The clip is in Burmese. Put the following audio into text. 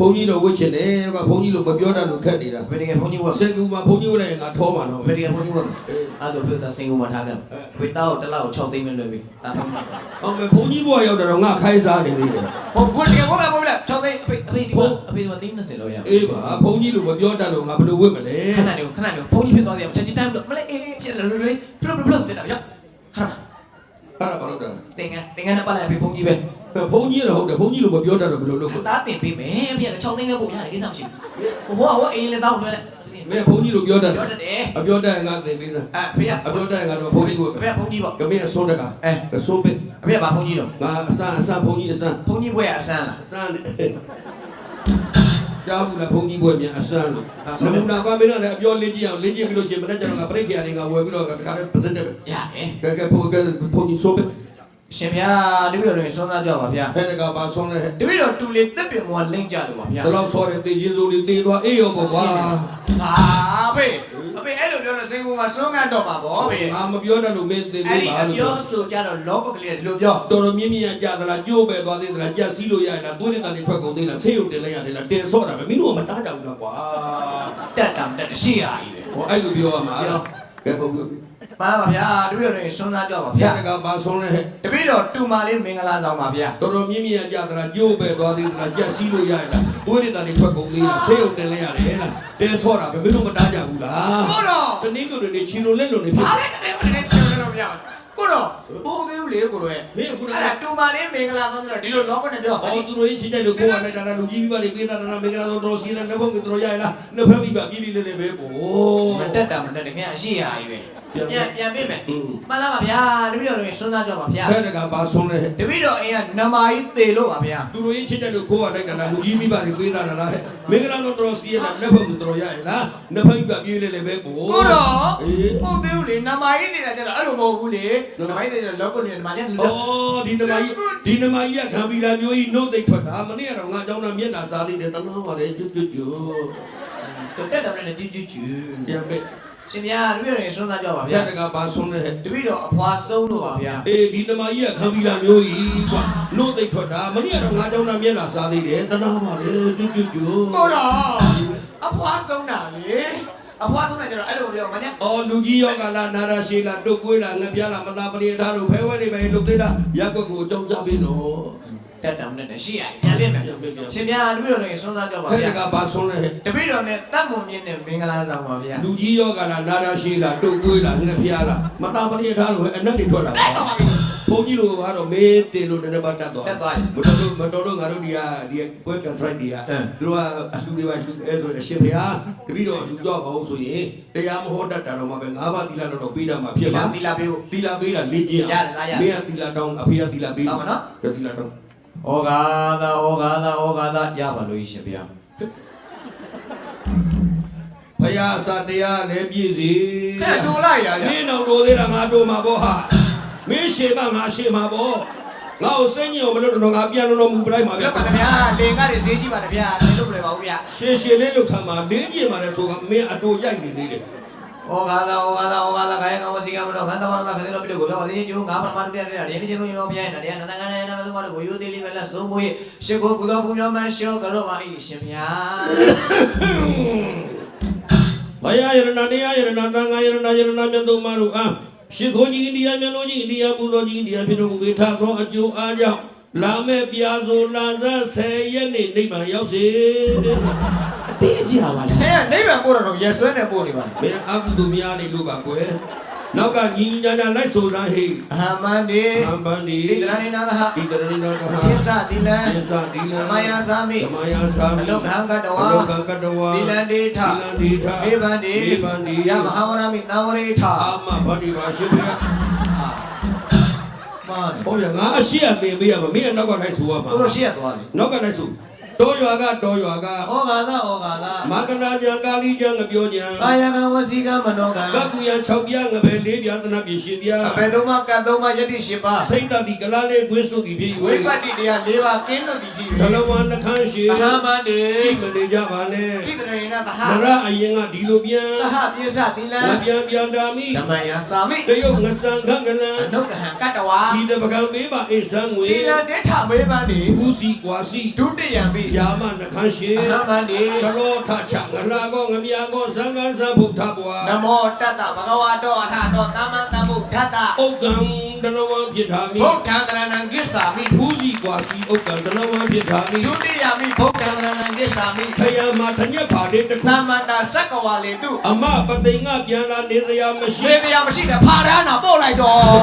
ဘုန်းကြီးတော့ဝစ်ချင်တယ်ကဘုန်းကြီးလို့မပြောတတ်လို့ခက်နေတာဘယ်တကယ်ဘုန်းကြီးဝတ်စင်ကူမှာဘုန်းကြီးဝစ်လိုက်ရင်ငါထောမှာတော့ဘယ်တကယ်ဘုန်းကြီးဝတ်အဲ့ဒါပြောတာစင်ကုန်မှာထားခဲ့ဝေတောက်တစ်လောက်6သိန်းပဲလွယ်ပြီတာဘုန်းကြီးအောင်မယ်ဘုန်းကြီးဘွားရောက်တော့ငါခိုင်းစားနေသေးတယ်ဘုန်းဘုန်းတကယ်ဘုန်းမဘုန်းလား6သိန်းအဖေအဖေဒီမှာအဖေကသိန်း20လောက်ရအေးပါဘုန်းကြီးလို့မပြောတတ်လို့ငါဘယ်လိုဝစ်မလဲခဏနေခဏနေဘုန်းကြီးဖြစ်သွားတယ်ချက်ချင်းတိုင်းလို့မလဲအေးအေးဖြစ်တယ်လို့လေပလုတ်ပလုတ်ဖြစ်တာရဟာအဲ့ဒါဘာလို့တာတင်ငန်းတင်ငန်းနဲ့ပတ်လိုက်ပြီဘုန်းကြီးပဲ ဘုန်းကြီးတော့ဟုတ်တယ်ဘုန်းကြီးလို့မပြောတတ်တော့ဘယ်လိုလုပ်တားတင်ပေးမယ်ပြည့်6သိန်းပဲပို့ရတယ်ကိစ္စမရှိဘူးဟိုဟိုအိမ်လည်းတောင်းလွှဲလိုက်မင်းဘုန်းကြီးလို့ပြောတတ်ပြောတတ်တယ်အပြောတတ်ရင်ငါသင်ပေးတာအဖေကအပြောတတ်ရင်ငါတော့ဘုန်းကြီးကိုဖေကဘုန်းကြီးပေါ့ကမင်းအစွန်းတကအဲအစွန်းပစ်အဖေကဘာဘုန်းကြီးတော့ငါအစမ်းအစမ်းဘုန်းကြီးအစမ်းဘုန်းကြီးဘွဲကအဆန်းလားအစမ်းနဲ့ကြားဘူးလားဘုန်းကြီးဘွယ်မြန်အစမ်းလို့နမူနာကမင်းလည်းအပြောလေးကြည့်အောင်လေးကြည့်ပြီးလို့ရှိရင်မနေ့ကျတော့ငါပြိခရာတွေငါဝယ်ပြီးတော့တခါတည်းပစက်တယ်ပဲရတယ်ကဲကဲဘုန်းကဲဘုန်းကြီးဆိုပဲ ရှင်ဗျာတပည့်တော်တွေစွမ်းသားကြပါဗျာဖဲတကပါဆုံးလဲတပည့်တော်တူလေးတက်ပင်မောလင့်ကြလို့ပါဗျာဒီလောက်ဆောတဲ့တေချင်းစိုးလေးတေသွားအေးရောပေါ့ကွာဟာဖေအဖေအဲ့လိုပြောလို့စိန်ကူမှာစွမ်းကတော့ပါဗောဖေငါမပြောတတ်လို့မင်းသင်အဲ့ပေးဒီပါအလို့ပြောဆိုကြတော့လောကကလေးဒီလိုပြောတော်တော်မြင့်မြင့်ကြသလားကြိုးပဲသွားသေးသလားကြက်စီးလို့ရရင်လားသွေးနဲ့တန်တွေထွက်ကုန်သေးလားဆေးရုံတင်လိုက်ရတယ်လားတင်ဆော့တာပဲမင်းတို့ကမတားကြဘူးလားကွာတက်တာတက်တရှိရကြီးပဲဟောအဲ့လိုပြောရမှာပြော ကဲဟုတ်ပြီပါပါဗျာတပည့်တော်တွေစွမ်းသားကြပါဖဲဗျာတကပါဆုံးလဲတပည့်တော်တူမာလေးမင်္ဂလာဆောင်ပါဗျာတော်တော်မြင့်မြင့်ကြသလားကြိုးပဲသွားသေးသလားကြက်စီးလို့ရရင်လားသွေးနဲ့တန်တွေထွက်ကုန်သေးလားဆေးရုံတင်လိုက်ရတယ်လားတင်ဆော့တာပဲမင်းတို့မတားကြဘူးလားကိုတော့တနည်းကိုတွေချီလိုလက်လိုနေဖြစ်ဘာလဲတကယ်မတကယ်ရှင်လို့ဗျာ ကိုတော့ဘိုးသေးဦးလေကိုတော့ရဲ့မင်းကခုနကအဲ့ဒါတူမာလေးမင်္ဂလာဆောင်တော့ဒီလိုလောကနဲ့ပြောအော်သူတို့ချင်းတဲ့လူကိုကလည်းဒါလူကြီးပြီးပါလေပေးတာနာမင်္ဂလာတော်တော်စီးတယ်လက်ဖုံးကတော်ရရလားနှစ်ဖက်ပြီးပါပြည်ပြည်လေးလေးပဲပေါ့မတက်တာမတက်တယ်ခင်ဗျာအရှိရကြီးပဲပြန်ပြန်ပြမယ် อืม မှန်လားပါဗျာတပည့်တော်တွေစွမ်းသားကြပါဗျာ ဖဲတကပါဆုံးလဲ တပည့်တော်အိမ်ကနမကြီးသေလို့ပါဗျာ သူတို့ချင်းချင်းတဲ့လူကိုကလည်းဒါလူကြီးပြီးပါလေပေးတာလားမင်္ဂလာတော်တော်စီးရလားလက်ဖုံးကတော်ရရလားနှစ်ဖက်ပြီးပါပြည်လေးလေးပဲပေါ့ ကိုတော့ အေး ဟုတ်သေးဘူးလေနမကြီးသေတာကျတော့အဲ့လိုမဟုတ်ဘူးလေနမကြီးသေတော့လောကနဲ့နမကြီးလော အော်ဒီနမကြီးဒီနမကြီးကခံပြီးလာမျိုးကြီးနှုတ်သိပ်ထွက်တာမနေ့ကတော့ငါเจ้าနဲ့မျက်နှာစားလေးတယ်တနာပါတယ်ကျွတ်ကျွတ်ကျွတ် တက်တယ်နဲ့တူးတူးတူး ပြန်ပဲ ရှင်ဗျာတပည့်တော်ရေဆွမ်းသားကြပါဗျာတကဘာဆုံးလဲတပည့်တော်အဖွာဆုံးလို့ပါဗျာအေးဒီတမကြီးကခံပြီးတာမျိုးကြီးကွာလို့သိထွက်တာမနေ့ကတော့ငါးကြောင်းသားမျက်လာစားသေးတယ်တနာပါလေကျွတ်ကျွတ်ကျွတ်ဟုတ်တော့အဖွာဆုံးတာလေအဖွားဆုံးလိုက်ကြတော့အဲ့လိုပြောမနဲ့အော်လူကြီးရောကလာနာရာရှိလာတုတ်ကွေးလာငပြားလာမသားပရိထားတို့ဖဲဝဲနေပဲလုတ်သေးတာရက်ကွက်ကိုအကြောင်းကြပေးတော့ တက်တယ်နဲ့ရှိရပြန်ပြမယ်ရှင်ဗျာတပည့်တော်တွေစွမ်းသားကြပါဖဲတဗျာကပါဆုံးလဲတပည့်တော်နဲ့တတ်မွန်မြင့်နဲ့မင်္ဂလာဆောင်ပါဗျာလူကြီးယောဂလာနာရာရှိလာတုတ်ကွေးလာငပြားလာမသာပရိဒါတို့အနက်တွေထွက်တာအဲ့ပါတော့ပါပြီဘုန်းကြီးတို့ကတော့မေးတင်လို့လည်းပတ်တတ်သွားတက်သွားပြီမတော်လို့မတော်လို့ငါတို့ဒီကဒီပွဲကန်ထရိုက်တွေကအင်းသူတို့ကအလူတွေပါလူအဲဆိုအရှင်ဘုရားတပည့်တော်လူတော့ပါအောင်ဆိုရင်တရားမဟောတတ်တာတော့မှပဲငါးပါးသီလတော့ပေးတာမှဖြစ်ဒီပါလားဒီလားပေးဖို့သီလပေးတာလေ့ကျင့်ရတယ်လားရတယ်မင်းကသီလတောင်းအဖေကသီလပေးတောင်းပါနော်ကသီလတောင်း ဩဃာသာဩဃာသာဩဃာသာရပါလို့ရှင်ဗျာဘုရားစာတရားလည်းပြည့်စီခက်တူလိုက်ရမရင်းတော့တိုးသေးတာငါတိုးမှာပေါ့ဟာမင်းရှေ့မငါရှေ့မှာပေါ့ငါ့ကိုစိတ်ညစ်အောင်မလုပ်တော့ငါပြန်လို့တော့မူပလိုက်မှာဘဗျယ်ပါဗျာလင်ကတွေဈေးကြီးပါဗျာလည်းလုပ်ပြပါဦးဗျာရှေ့ရှေ့လေးလောက်ခံမှာလင်းကျင်ပါလေဆိုကမင်းအတူရိုက်နေသေးတယ် ဩဃာသာဩဃာသာဩဃာသာခယကဝစီကမနောခန္ဓာမနောခန္ဓာလောပိတောကိုပြောပါသေးကျိုးငါပရမတ်ပြတဲ့တယ်ဒီနေ့ကျိုးရောပြရင်တရားနန္ဒကနဲ့နမသုမတို့ကိုယူသေးလေးပဲလက်ဆုံးဖို့ရှ िख ိုဘုရားဘုရားမရှောကတော့ပါဤရှင်ဗျာဘုရားယရဏတရားယရဏသံဃာယရဏယရဏမြတ်သုံးပါးတို့အားရှိခိုးကြီးအိန္ဒိယမျက်လုံးကြီးအိန္ဒိယပူဇော်ကြီးအိန္ဒိယဖြစ်တော်မူပေထသောအကျိုးအားကြောင့်လာမဲ့ပြာဆိုလာဇ10ရက်နေ့နိဗ္ဗာန်ရောက်စေ အတေးကြပါလေဟဲ့နိဗ္ဗာန်ပို့တော့ရက်ဆွဲနေပို့နေပါမင်းအကုသိုလ်များနေလို့ပါကွယ်နောက်ကညီညီညာညာလိုက်ဆိုတာဟိအဟမန္တိအပန္ဒီဒီတရဏိနာသဟဒီတရဏိနာတဟပိသတိလံသစ္စာဒီလံမယသာမိဓမ္မယသာမိအလုခံကတဝါအလောကကတဝါသီလန္တိထသီလန္တိထမေဗန္တိမေဗန္တိယမဟာဝရမိသံဝရိထအာမဗတိပါရှိဗျာမန်ဟောရငါအရှိအသင်ပေးရမှာမင်းကနောက်ကလိုက်ဆိုရမှာဘုရားရှိရသွားတယ်နောက်ကလိုက်ဆို တောရွာကတောရွာကဩဃာသဩဃာသမကနာကြံကာလီကြံငပြောကြံကာယကံဝစီကံမနောကံကကူရ6ပြငပဲ4ပြသနာပြရှင်ပြအဘေသုံးပါးကံသုံးပါးယတိရှိပါစိတ်တတိကလာလေးကွင်းစုတိဖြစ်ဝိ၍ပတ္တိတရား၄ပါးကင်းလို့ဒီကြည့်ဓလဝနှခမ်းရှိအဟမန္တိရှိမနေကြပါနဲ့ပိတရဏိနာသဟနရအရင်ကဒီလိုပြန်သဟပိသတိလံငါပြန်ပြန်တာမိဓမ္မယသာမိတရုတ်ငဆန်ခန့်ကလန်အနုကဟံကတဝါဒီတပကံပေးပါအိဆန်းငွေသီလတေထမေဗန္တိဘူးစီကွာစီဒုတိယံပိဗျာမနှခမ်းရှိအဟမတိတလောထချငလာကောငမြာကောဇံကံဇံဘုထဘွာနမောတတ္တဘဂဝါတောအထတောသမ္မာသမ္ဗုဒ္ဓတ္တဥက္ကံတလဝံဖြစ်ထာမိဗုဒ္ဓံတရဏံကိစ္ဆာမိဘူးစီကွာစီဥက္ကံတလဝံဖြစ်ထာမိဒုတိယမိဗုဒ္ဓံတရဏံကိစ္ဆာမိခယမထညက်ပါတဲ့တခုသမ္မန္တာစက္ကဝါလေတုအမပသိင်္ဂပြန်လာနေတရားမရှိရွှေတရားမရှိတဲ့ဖာရဟနာပို့လိုက်တော့